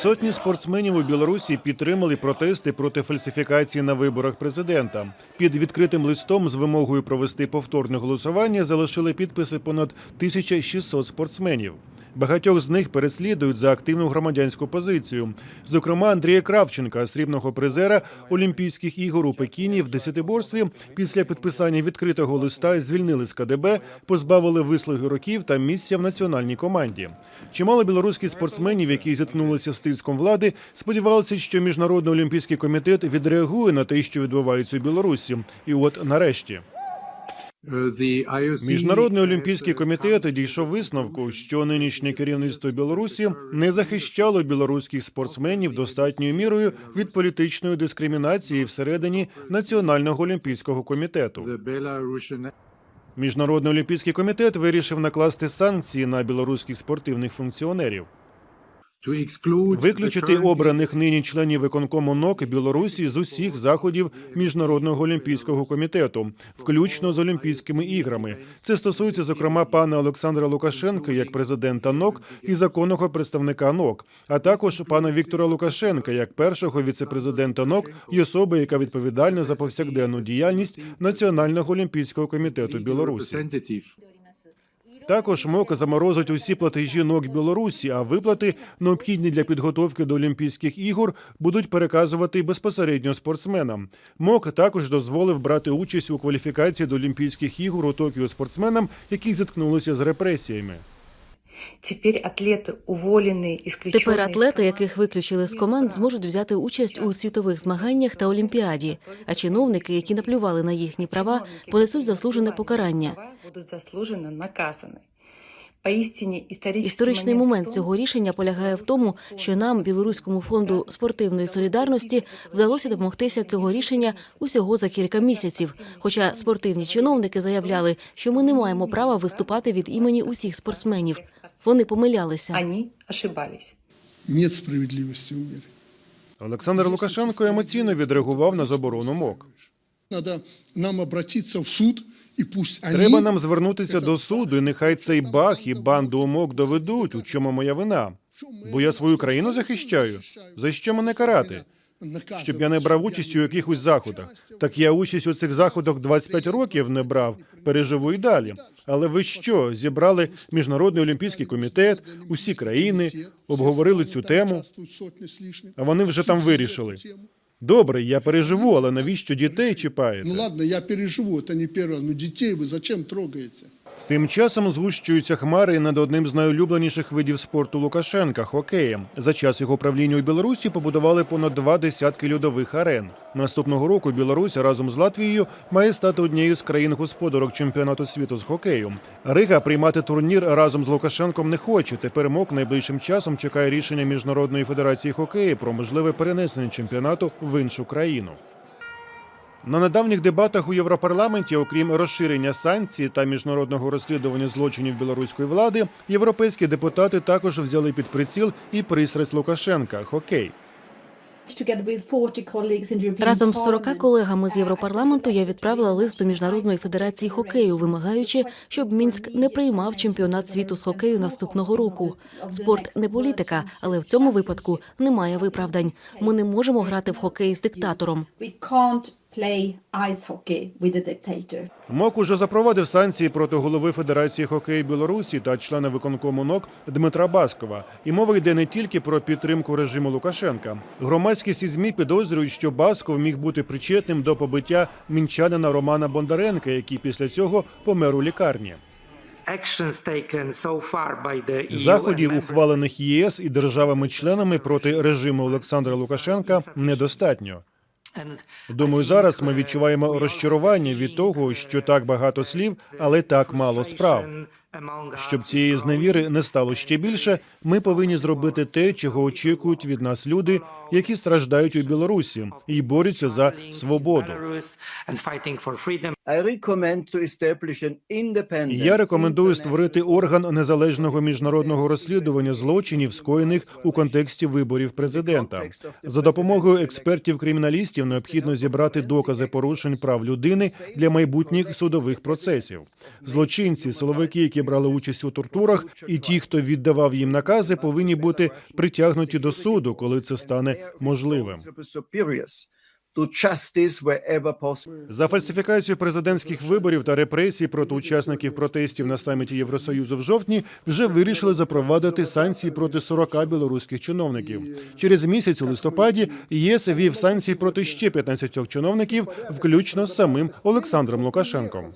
Сотні спортсменів у Білорусі підтримали протести проти фальсифікації на виборах президента. Під відкритим листом з вимогою провести повторне голосування залишили підписи понад 1600 спортсменів. Багатьох з них переслідують за активну громадянську позицію. Зокрема, Андрія Кравченка, срібного призера Олімпійських ігор у Пекіні в десятиборстві, після підписання відкритого листа звільнили з КДБ, позбавили вислуги років та місця в національній команді. Чимало білоруських спортсменів, які зіткнулися з тиском влади, сподівалися, що міжнародний олімпійський комітет відреагує на те, що відбувається у Білорусі. І от нарешті. Міжнародний олімпійський комітет дійшов висновку, що нинішнє керівництво Білорусі не захищало білоруських спортсменів достатньою мірою від політичної дискримінації всередині Національного олімпійського комітету. Міжнародний олімпійський комітет вирішив накласти санкції на білоруських спортивних функціонерів. Виключити обраних нині членів виконкому НОК Білорусі з усіх заходів міжнародного олімпійського комітету, включно з Олімпійськими іграми. Це стосується зокрема пана Олександра Лукашенка як президента НОК і законного представника НОК, а також пана Віктора Лукашенка як першого віцепрезидента НОК і особи, яка відповідальна за повсякденну діяльність Національного олімпійського комітету Білорусі. Також МОК заморозить усі платежі НОК Білорусі, а виплати, необхідні для підготовки до Олімпійських ігор, будуть переказувати безпосередньо спортсменам. МОК також дозволив брати участь у кваліфікації до Олімпійських ігор у Токіо спортсменам, які зіткнулися з репресіями. Тепер атлети яких виключили з команд, зможуть взяти участь у світових змаганнях та олімпіаді. А чиновники, які наплювали на їхні права, понесуть заслужене покарання. Будуть заслужено наказані. Історичний момент цього рішення полягає в тому, що нам, білоруському фонду спортивної солідарності, вдалося домогтися цього рішення усього за кілька місяців. Хоча спортивні чиновники заявляли, що ми не маємо права виступати від імені усіх спортсменів. Вони помилялися. Вони ошибались. Нет справедливости в мире. Олександр Лукашенко емоційно відреагував на заборону МОК. Надо нам обратиться в суд, и пусть они... Треба нам звернутися до суду, і нехай цей бах і банду МОК доведуть, у чому моя вина. Бо я свою країну захищаю. За що мене карати? Щоб я не брав участь у якихось заходах. Так я участь у цих заходах 25 років не брав, переживу і далі. Але ви що, зібрали міжнародний олімпійський комітет, усі країни, обговорили цю тему, а вони вже там вирішили. Добре, я переживу, але навіщо дітей Ну ладно, я переживу, это не первое, но детей вы зачем трогаете? Тим часом згущуються хмари над одним з найулюбленіших видів спорту Лукашенка хокеєм. За час його правління у Білорусі побудували понад два десятки льодових арен. Наступного року Білорусь разом з Латвією має стати однією з країн господарок чемпіонату світу з хокею. Рига приймати турнір разом з Лукашенком не хоче. Тепер МОК найближчим часом чекає рішення міжнародної федерації хокею про можливе перенесення чемпіонату в іншу країну. На недавніх дебатах у Європарламенті, окрім розширення санкцій та міжнародного розслідування злочинів білоруської влади, європейські депутати також взяли під приціл і пристрасть Лукашенка хокей. Разом з 40 колегами з Європарламенту я відправила лист до міжнародної федерації хокею, вимагаючи, щоб Мінськ не приймав чемпіонат світу з хокею наступного року. Спорт не політика, але в цьому випадку немає виправдань. Ми не можемо грати в хокей з диктатором. Play ice hockey with a dictator. МОК уже запровадив санкції проти голови Федерації хокею Білорусі та члена виконкому НОК Дмитра Баскова. І мова йде не тільки про підтримку режиму Лукашенка. Громадськість і ЗМІ підозрюють, що Басков міг бути причетним до побиття мінчанина Романа Бондаренка, який після цього помер у лікарні. actions taken so far by the EU Заходів, ухвалених ЄС і державами-членами проти режиму Олександра Лукашенка, недостатньо. Думаю, зараз ми відчуваємо розчарування від того, що так багато слів, але так мало справ. Щоб цієї зневіри не стало ще більше, ми повинні зробити те, чого очікують від нас люди, які страждають у Білорусі і борються за свободу. Я рекомендую створити орган незалежного міжнародного розслідування злочинів, скоєних у контексті виборів президента. За допомогою експертів-криміналістів необхідно зібрати докази порушень прав людини для майбутніх судових процесів. Злочинці, силовики, які які брали участь у тортурах, і ті, хто віддавав їм накази, повинні бути притягнуті до суду, коли це стане можливим. За фальсифікацію президентських виборів та репресії проти учасників протестів на саміті Євросоюзу в жовтні вже вирішили запровадити санкції проти 40 білоруських чиновників. Через місяць у листопаді ЄС ввів санкції проти ще 15 чиновників, включно з самим Олександром Лукашенком.